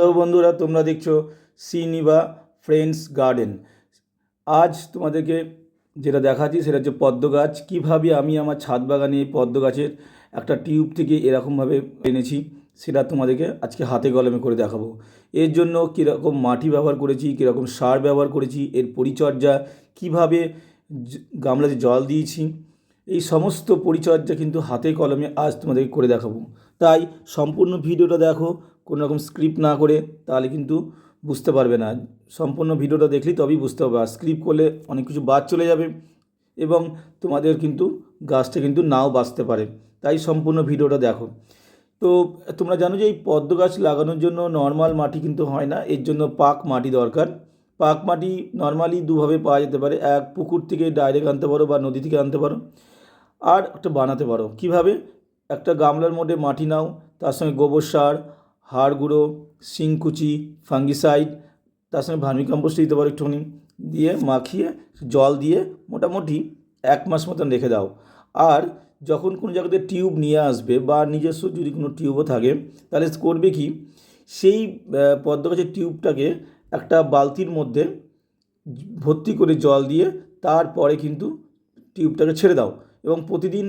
Hello বন্ধুরা, তোমরা দেখছ সিনিবা ফ্রেন্ডস গার্ডেন। আজ তোমাদেরকে যেটা দেখাচ্ছি সেটা হচ্ছে পদ্ম গাছ। কীভাবে আমি আমার ছাদ বাগানে পদ্ম গাছের একটা টিউব থেকে এরকমভাবে এনেছি সেটা তোমাদেরকে আজকে হাতে কলমে করে দেখাবো। এর জন্য কীরকম মাটি ব্যবহার করেছি, কীরকম সার ব্যবহার করেছি, এর পরিচর্যা, কীভাবে গামলাতে জল দিয়েছি, এই সমস্ত পরিচর্যা কিন্তু হাতে কলমে আজ তোমাদেরকে করে দেখাবো। তাই সম্পূর্ণ ভিডিওটা দেখো কোনো রকম স্ক্রিপ্ট না করে তাহলে কিন্তু বুঝতে পারবে না। সম্পূর্ণ ভিডিওটা দেখলেই তবেই বুঝতে পারবে আর স্ক্রিপ্ট করলে অনেক কিছু বাদ চলে যাবে এবং তোমাদের কিন্তু গাছটা কিন্তু নাও বাঁচতে পারে। তাই সম্পূর্ণ ভিডিওটা দেখো। তো তোমরা জানো যে এই পদ্ম গাছ লাগানোর জন্য নর্মাল মাটি কিন্তু হয় না। এর জন্য পাক মাটি দরকার। পাক মাটি নর্মালি দুভাবে পাওয়া যেতে পারে। এক পুকুর থেকে ডাইরেক্ট আনতে পারো বা নদী থেকে আনতে পারো। আর একটা বানাতে পারো। কীভাবে? একটা গামলার মধ্যে মাটি নাও, তার সঙ্গে গোবর সার হাড় গুঁড়ো শিংকুচি ফাঙ্গিসাইড, তার সঙ্গে ভার্মি কম্পোস্ট দিতে পারো একটুখানি। দিয়ে মাখিয়ে, জল দিয়ে মোটামুটি এক মাস মতন রেখে দাও। আর যখন কোনো জায়গাতে টিউব নিয়ে আসবে বা নিজস্ব যদি কোনো টিউবও থাকে, তাহলে করবে কি? সেই পদ্ম গাছের টিউবটাকে একটা বালতির মধ্যে ভর্তি করে জল দিয়ে তারপরে কিন্তু টিউবটাকে ছেড়ে দাও এবং প্রতিদিন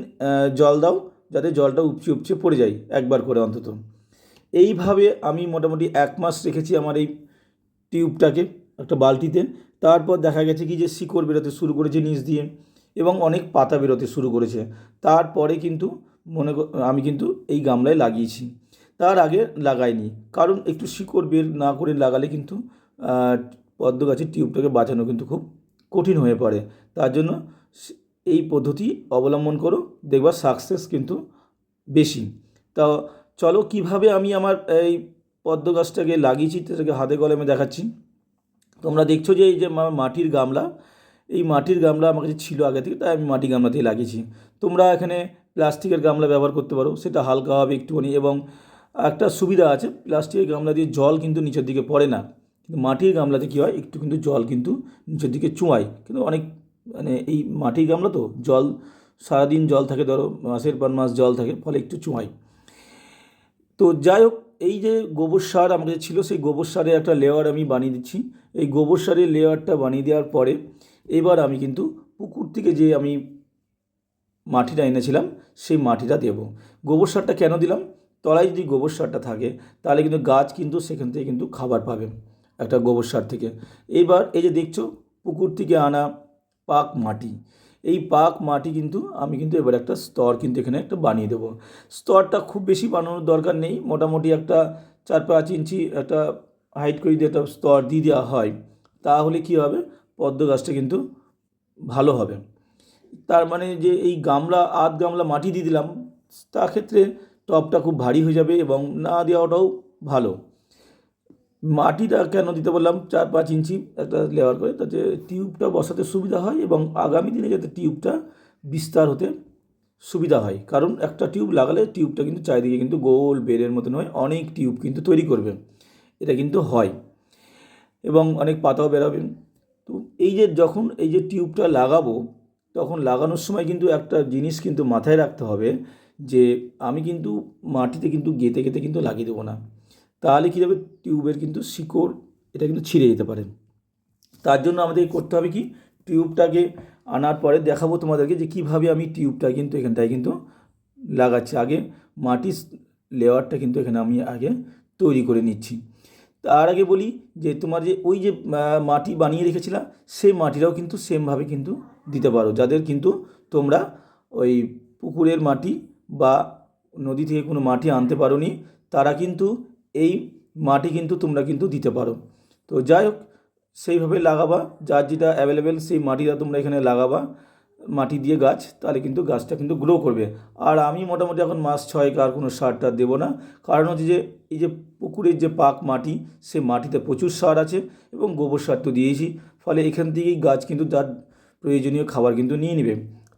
জল দাও যাতে জলটা উপচে উপচে পড়ে যায় একবার করে অন্তত। এইভাবে আমি মোটামুটি এক মাস রেখেছি আমার এই টিউবটাকে, একটা বালতিতে। তারপর দেখা গেছে কি যে শিকড় বেরোতে শুরু করেছে নিচ দিয়ে এবং অনেক পাতা বেরোতে শুরু করেছে। তারপরে কিন্তু মনে আমি কিন্তু এই গামলায় লাগিয়েছি। তার আগে লাগাইনি। কারণ একটু শিকড় বের না করে লাগালে কিন্তু পদ্ম গাছের টিউবটাকে বাঁচানো কিন্তু খুব কঠিন হয়ে পড়ে। তার জন্য এই পদ্ধতি অবলম্বন করো দেখবার সাকসেস কিন্তু বেশি। তা চলো কীভাবে আমি আমার এই পদ্ম গাছটাকে লাগিয়েছি, সেটাকে হাতে কলমে দেখাচ্ছি। তোমরা দেখছ যে এই যে মাটির গামলা, এই মাটির গামলা আমার কাছে ছিল আগে থেকে, তাই আমি মাটি গামলাতেই লাগিয়েছি। তোমরা এখানে প্লাস্টিকের গামলা ব্যবহার করতে পারো, সেটা হালকা হবে একটুখানি এবং একটা সুবিধা আছে, প্লাস্টিকের গামলা দিয়ে জল কিন্তু নিচের দিকে পড়ে না। কিন্তু মাটির গামলাতে কী হয়, একটু কিন্তু জল কিন্তু নিচের দিকে চুঁয়ায়। কিন্তু অনেক মানে এই মাটির গামলা তো, জল সারাদিন জল থাকে, ধরো মাসের পর মাস জল থাকে, ফলে একটু চুঁয়ায়। তো যাই হোক এই যে গোবর সার কাছে ছিল, সেই গোবর সারের একটা লেয়ার আমি বানিয়ে দিচ্ছি। এই গোবর সারের লেয়ারটা বানিয়ে দেওয়ার পরে এবার আমি কিন্তু পুকুর থেকে যে আমি মাটিটা এনেছিলাম, সেই মাটিটা দেব। গোবর সারটা কেন দিলাম? তলায় যদি গোবর সারটা থাকে, তাহলে কিন্তু গাছ কিন্তু সেখান থেকে কিন্তু খাবার পাবে, একটা গোবর সার থেকে। এইবার এই যে দেখছ, পুকুর থেকে আনা পাক মাটি এই পাক মাটি কিন্তু আমি কিন্তু এবার একটা স্তর কিন্তু এখানে একটা বানিয়ে দেবো। স্তরটা খুব বেশি বানানোর দরকার নেই, মোটামুটি একটা চার পাঁচ ইঞ্চি একটা হাইট করে দিয়ে একটা স্তর দিয়ে দেওয়া হয়, তাহলে কী হবে? পদ্ম গাছটা কিন্তু ভালো হবে। তার মানে যে এই গামলা, আধ গামলা মাটি দিয়ে দিলাম, তা ক্ষেত্রে টবটা খুব ভারী হয়ে যাবে এবং না দেওয়াটাও ভালো। মাটিটা কেন দিতে বললাম? চার পাঁচ ইঞ্চি একটা লেয়ার করে, তাতে টিউবটা বসাতে সুবিধা হয় এবং আগামী দিনে যাতে টিউবটা বিস্তার হতে সুবিধা হয়। কারণ একটা টিউব লাগালে টিউবটা কিন্তু চারিদিকে কিন্তু গোল বেরের মতন হয়, অনেক টিউব কিন্তু তৈরি করবে। এটা কিন্তু হয় এবং অনেক পাতাও বেরাবে। তো এই যে যখন এই যে টিউবটা লাগাবো, তখন লাগানোর সময় কিন্তু একটা জিনিস কিন্তু মাথায় রাখতে হবে যে, আমি কিন্তু মাটিতে কিন্তু গেঁথে গেঁথে কিন্তু লাগিয়ে দেবো না। তাহলে কী হবে টিউবের কিন্তু শিকড়, এটা কিন্তু ছিঁড়ে যেতে পারে। তার জন্য আমাদের করতে হবে কি? টিউবটাকে আনার পরে দেখাবো তোমাদেরকে যে কীভাবে আমি টিউবটা কিন্তু এখানটায় কিন্তু লাগাচ্ছি। আগে মাটির লেয়ারটা কিন্তু এখানে আমি আগে তৈরি করে নিচ্ছি। তার আগে বলি যে তোমার যে ওই যে মাটি বানিয়ে রেখেছিলাম, সেই মাটিটাও কিন্তু সেমভাবে কিন্তু দিতে পারো। যাদের কিন্তু তোমরা ওই পুকুরের মাটি বা নদী থেকে কোনো মাটি আনতে পারো নি তারা কিন্তু এই মাটি কিন্তু তোমরা কিন্তু দিতে পারো। তো যাই হোক সেইভাবে লাগাবা, যার যেটা অ্যাভেলেবেল সেই মাটিটা তোমরা এখানে লাগাবা, মাটি দিয়ে গাছ, তাহলে কিন্তু গাছটা কিন্তু গ্রো করবে। আর আমি মোটামুটি এখন মাস ছয়েক আর কোনো সার টার দেবো না। কারণ হচ্ছে যে, এই যে পুকুরের যে পাক মাটি সে মাটিতে প্রচুর সার আছে এবং গোবর সার তো দিয়েছি। ফলে এখান থেকেই গাছ কিন্তু তার প্রয়োজনীয় খাবার কিন্তু নিয়ে নেবে।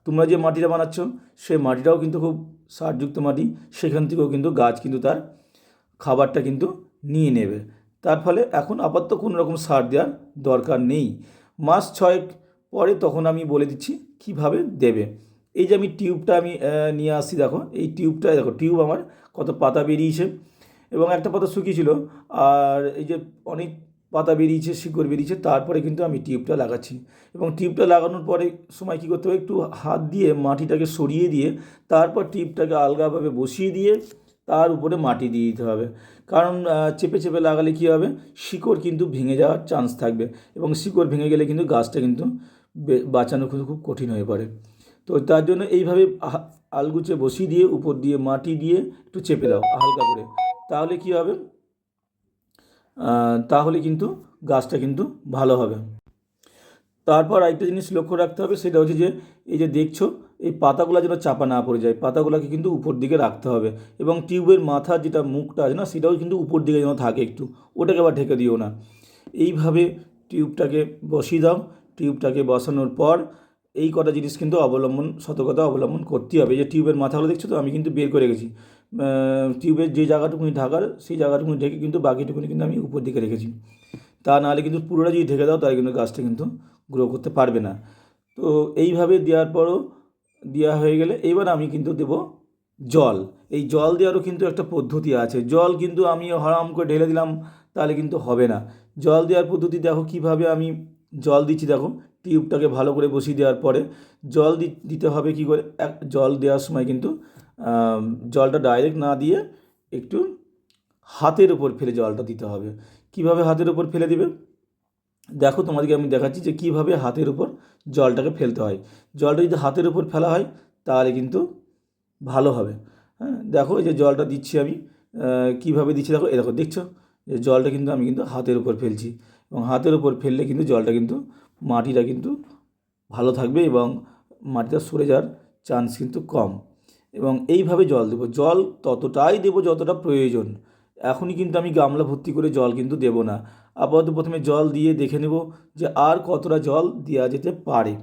তোমরা যে মাটিটা বানাচ্ছ সে মাটিটাও কিন্তু খুব সারযুক্ত মাটি, সেখান থেকেও কিন্তু গাছ কিন্তু তার খাবারটা কিন্তু নিয়ে নেবে। তার ফলে এখন আপাতত কোনো রকম সার দেওয়ার দরকার নেই। মাস ছয়েক পরে তখন আমি বলে দিচ্ছি কীভাবে দেবে। এই যে আমি টিউবটা আমি নিয়ে আসছি দেখো, এই টিউবটা দেখো, টিউব আমার কত পাতা বেরিয়েছে এবং একটা পাতা শুকিয়েছিল আর এই যে অনেক পাতা বেরিয়েছে, শিকড় বেরিয়েছে, তারপরে কিন্তু আমি টিউবটা লাগাচ্ছি। এবং টিউবটা লাগানোর পরে সময় কী করতে হবে? একটু হাত দিয়ে মাটিটাকে সরিয়ে দিয়ে তারপর টিউবটাকে আলগাভাবে বসিয়ে দিয়ে তার উপরে মাটি দিয়ে দিতে হবে। কারণ চেপে চেপে লাগালে কী হবে? শিকড় কিন্তু ভেঙে যাওয়ার চান্স থাকবে এবং শিকড় ভেঙে গেলে কিন্তু গাছটা কিন্তু বাঁচানো কিন্তু খুব কঠিন হয়ে পড়ে। তো তার জন্য এইভাবে আলগুচে বসিয়ে দিয়ে, উপর দিয়ে মাটি দিয়ে একটু চেপে দাও হালকা করে। তাহলে কী হবে? তাহলে কিন্তু গাছটা কিন্তু ভালো হবে। তারপর আরেকটা জিনিস লক্ষ্য রাখতে হবে, সেটা হচ্ছে যে, এই যে দেখছ এই পাতাগুলো যেন চাপা না পড়ে যায় পাতাগুলোকে কিন্তু উপর দিকে রাখতে হবে এবং টিউবের মাথা যেটা মুখটা আছে না সেটাও কিন্তু উপর দিকে যেন থাকে একটু ওটাকে আবার ঢেকে দিও না। এইভাবে টিউবটাকে বসিয়ে দাও টিউবটাকে বসানোর পর এই কটা জিনিস কিন্তু অবলম্বন সতর্কতা অবলম্বন করতেই হবে। যে টিউবের মাথাগুলো দেখছ তো আমি কিন্তু বের করে আহ, টিউবের যে জায়গাটুকুনি ঢাকার সেই জায়গাটুকুনি ঢেকে কিন্তু বাকিটুকুনি কিন্তু আমি উপর দিকে রেখেছি। তা নাহলে কিন্তু পুরোটা যদি ঢেকে দাও তাহলে কিন্তু গাছটা কিন্তু গ্রো করতে পারবে না। তো এইভাবে দেওয়ার পরও দেওয়া হয়ে গেলে এবার আমি কিন্তু দেব জল। এই জল দেওয়ারও কিন্তু একটা পদ্ধতি আছে। জল কিন্তু আমি হরাম করে ঢেলে দিলাম, তাহলে কিন্তু হবে না। জল দেওয়ার পদ্ধতি দেখো কীভাবে আমি জল দিচ্ছি। দেখো, টিউবটাকে ভালো করে বসিয়ে দেওয়ার পরে জল দিতে হবে কি করে? এক, জল দেওয়ার সময় কিন্তু জলটা ডাইরেক্ট না দিয়ে একটু হাতের ওপর ফেলে জলটা দিতে হবে। কীভাবে হাতের ওপর ফেলে দিবে? দেখো তোমাদেরকে আমি দেখাচ্ছি যে কীভাবে হাতের উপর জলটাকে ফেলতে হয়। জলটা যদি হাতের উপর ফেলা হয়, তাহলে কিন্তু ভালো হবে। হ্যাঁ দেখো এই যে জলটা দিচ্ছি আমি কীভাবে দিচ্ছি দেখো, এই দেখো, দেখছ? যে জলটা কিন্তু আমি কিন্তু হাতের উপর ফেলছি এবং হাতের উপর ফেললে কিন্তু জলটা কিন্তু মাটিটা কিন্তু ভালো থাকবে এবং মাটিটা সরে যাওয়ার চান্স কিন্তু কম। এবং এইভাবে জল দেবো। জল ততটাই দেবো যতটা প্রয়োজন। এখনই কিন্তু আমি গামলা ভর্তি করে জল কিন্তু দেবো না। আপাতত প্রথমে জল দিয়ে দেখে নেব যে আর কতটা জল দেওয়া যেতে পারে।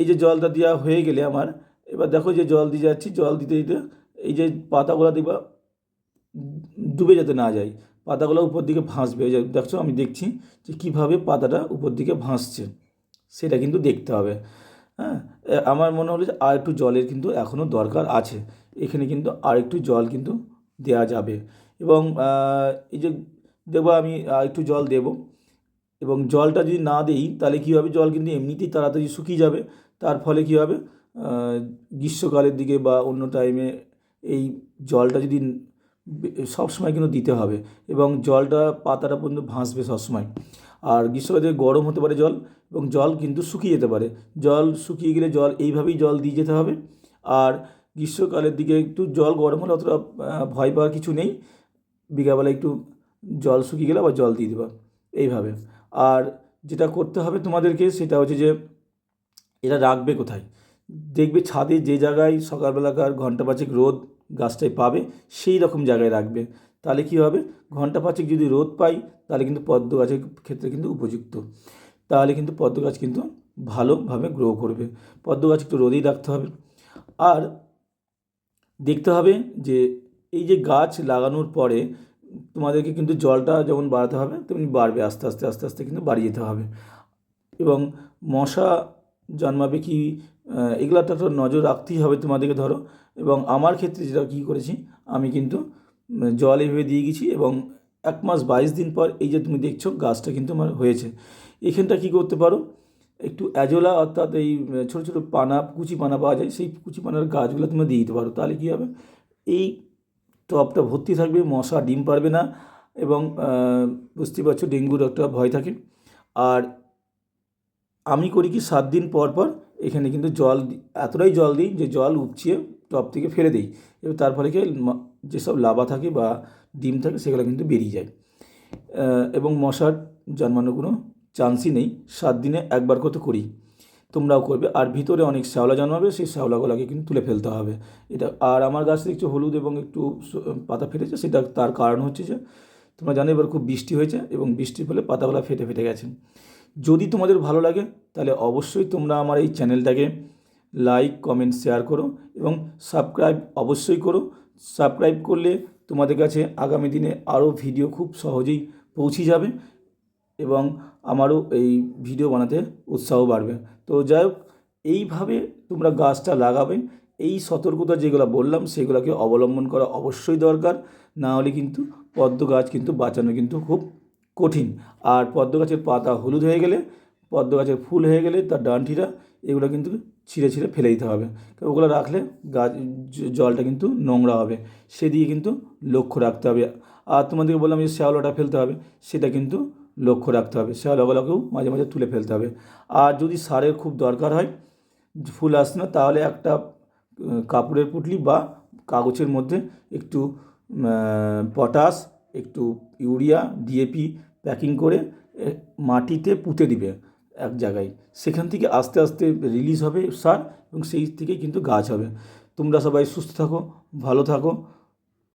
এই যে জলটা দেওয়া হয়ে গেলে আমার, এবার দেখো যে জল দিয়ে যাচ্ছি, জল দিতে দিতে এই যে পাতাগুলো দিবা ডুবে যাতে না যায়, পাতাগুলো উপর দিকে ভাসবে। দেখছ, আমি দেখছি যে কীভাবে পাতাটা উপর দিকে ভাসছে, সেটা কিন্তু দেখতে হবে। হ্যাঁ আমার মনে হলো যে আর একটু জলের কিন্তু এখনও দরকার আছে, এখানে কিন্তু আর একটু জল কিন্তু দেওয়া যাবে। এবং এই যে দেবো, আমি একটু জল দেবো। এবং জলটা যদি না দিই, তাহলে কী হবে? জল কিন্তু এমনিতেই তাড়াতাড়ি শুকিয়ে যাবে। তার ফলে কী হবে? গ্রীষ্মকালের দিকে বা অন্য টাইমে এই জলটা যদি সবসময় কিন্তু দিতে হবে। এবং জলটা পাতাটা পর্যন্ত ভাসবে সবসময়। আর গ্রীষ্মকালে গরম হতে পারে জল, এবং জল কিন্তু শুকিয়ে যেতে পারে। জল শুকিয়ে গেলে জল, এইভাবেই জল দিয়ে যেতে হবে। আর গ্রীষ্মকালের দিকে একটু জল গরম হলে অতটা ভয় পাওয়ার কিছু নেই। বিকালবেলা একটু জল শুকিয়ে গেলে আবার জল দিয়ে দেবা, এইভাবে। আর যেটা করতে হবে তোমাদেরকে সেটা হচ্ছে যে এটা রাখবে কোথায়? দেখবে ছাদে যে জায়গায় সকালবেলাকার ঘণ্টা পাঁচেক রোদ গাছটায় পাবে, সেই রকম জায়গায় রাখবে। তাহলে কী হবে? ঘণ্টা পাঁচেক যদি রোদ পাই, তাহলে কিন্তু পদ্ম গাছের ক্ষেত্রে কিন্তু উপযুক্ত। তাহলে কিন্তু পদ্ম গাছ কিন্তু ভালোভাবে গ্রো করবে। পদ্ম গাছ একটু রোদেই রাখতে হবে। আর দেখতে হবে যে, এই যে গাছ লাগানোর পরে তোমাদেরকে কিন্তু জলটা যেমন বাড়াতে হবে তেমনি বাড়বে আস্তে আস্তে আস্তে আস্তে কিন্তু বাড়িয়ে যেতে হবে। এবং মশা জন্মাবে কি আহ, এগুলো তো নজর রাখতেই হবে তোমাদেরকে ধরো। এবং আমার ক্ষেত্রে যেটা কী করেছি আমি কিন্তু জল এভাবে দিয়ে গেছি এবং এক মাস বাইশ দিন পর এই যে তুমি দেখছ গাছটা কিন্তু আমার হয়েছে। এখানটা কী করতে পারো একটু অ্যাজোলা অর্থাৎ এই ছোটো ছোটো পানা কুচি পানা পাওয়া যায় সেই কুচি পানার গাছগুলো তোমরা দিয়ে দিতে পারো। তাহলে কী হবে এই টবটা ভর্তি থাকবে মশা ডিম পারবে না এবং আহ, বুঝতেই পারছ ডেঙ্গুর একটা ভয় থাকে। আর আমি করি কি সাত দিন পর পর এখানে কিন্তু জল এতটাই জল দিই যে জল উপচিয়ে টব থেকে ফেলে দিই। এবার তার ফলে কি যেসব লাভা থাকে বা ডিম থাকে সেগুলো কিন্তু বেরিয়ে যায়। এবং মশার জন্মানোর কোনো চান্সই নেই। সাত দিনে একবার করতে করি। তোমরাও করবে। আর ভিতরে অনেক শ্যাওলা জন্মাবে, সেই শ্যাওলাগুলোকে কিন্তু তুলে ফেলতে হবে। এটা, আর আমার গাছ দেখছ হলুদ এবং একটু পাতা ফেটেছে, সেটা তার কারণ হচ্ছে যে, তোমরা জানো এবার খুব বৃষ্টি হয়েছে এবং বৃষ্টির ফলে পাতাগুলো ফেটে ফেটে গেছে। যদি তোমাদের ভালো লাগে, তাহলে অবশ্যই তোমরা আমার এই চ্যানেলটাকে লাইক, কমেন্ট, শেয়ার করো এবং সাবস্ক্রাইব অবশ্যই করো। সাবস্ক্রাইব করলে তোমাদের কাছে আগামী দিনে আরও ভিডিও খুব সহজেই পৌঁছে যাবে এবং আমারও এই ভিডিও বানাতে উৎসাহ বাড়বে। তো যাই হোক, এইভাবে তোমরা গাছটা লাগাবে। এই সতর্কতা যেগুলো বললাম, সেগুলোকে অবলম্বন করা অবশ্যই দরকার। না হলে কিন্তু পদ্ম গাছ কিন্তু বাঁচানো কিন্তু খুব কঠিন। আর পদ্ম গাছের পাতা হলুদ হয়ে গেলে, পদ্ম গাছের ফুল হয়ে গেলে, তার ডান্ঠিটা এগুলো কিন্তু ছিঁড়ে ছিঁড়ে ফেলে দিতে হবে। ওগুলো রাখলে গাছ জলটা কিন্তু নোংরা হবে। সেদিকে কিন্তু লক্ষ্য রাখতে হবে। আর তোমাদেরকে বললাম যে শ্যাওলাটা ফেলতে হবে, সেটা কিন্তু লক্ষ্য রাখতে হবে। শ্যাওলাগুলোকেও মাঝে মাঝে তুলে ফেলতে হবে। আর যদি সারের খুব দরকার হয়, ফুল আসছে না, তাহলে একটা কাপড়ের পুটলি বা কাগজের মধ্যে একটু পটাশ, একটু ইউরিয়া, ডিএপি প্যাকিং করে মাটিতে পুঁতে দিবে এক জায়গায়। সেখান থেকে আস্তে আস্তে রিলিজ হবে সার এবং সেই থেকেই কিন্তু গাছ হবে। তোমরা সবাই সুস্থ থাকো, ভালো থাকো।